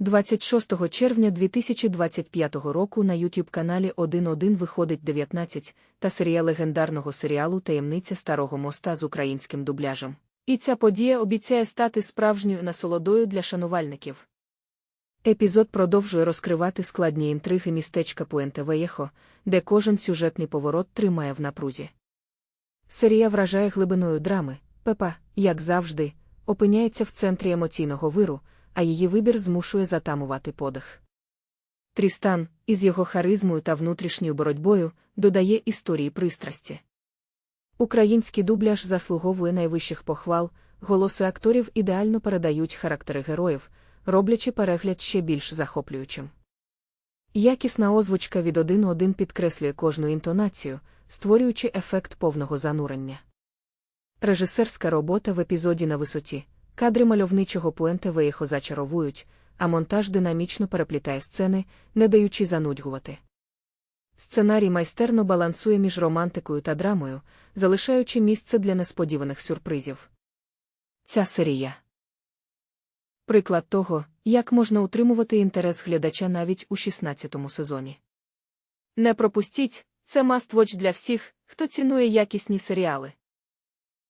26 червня 2025 року на YouTube-каналі 1.1 виходить 19 та серія легендарного серіалу Таємниця Старого моста з українським дубляжем. І ця подія обіцяє стати справжньою насолодою для шанувальників. Епізод продовжує розкривати складні інтриги містечка Пуенте Веєхо, де кожен сюжетний поворот тримає в напрузі. Серія вражає глибиною драми, Пепа, як завжди, опиняється в центрі емоційного виру, а її вибір змушує затамувати подих. Трістан, із його харизмою та внутрішньою боротьбою, додає історії пристрасті. Український дубляж заслуговує найвищих похвал, голоси акторів ідеально передають характери героїв, роблячи перегляд ще більш захоплюючим. Якісна озвучка від 1.1 підкреслює кожну інтонацію, створюючи ефект повного занурення. Режисерська робота в епізоді на висоті, кадри мальовничого пуенте веєхо зачаровують, а монтаж динамічно переплітає сцени, не даючи занудьгувати. Сценарій майстерно балансує між романтикою та драмою, залишаючи місце для несподіваних сюрпризів. Ця серія приклад того, як можна утримувати інтерес глядача навіть у 16-му сезоні. Не пропустіть, це must-watch для всіх, хто цінує якісні серіали.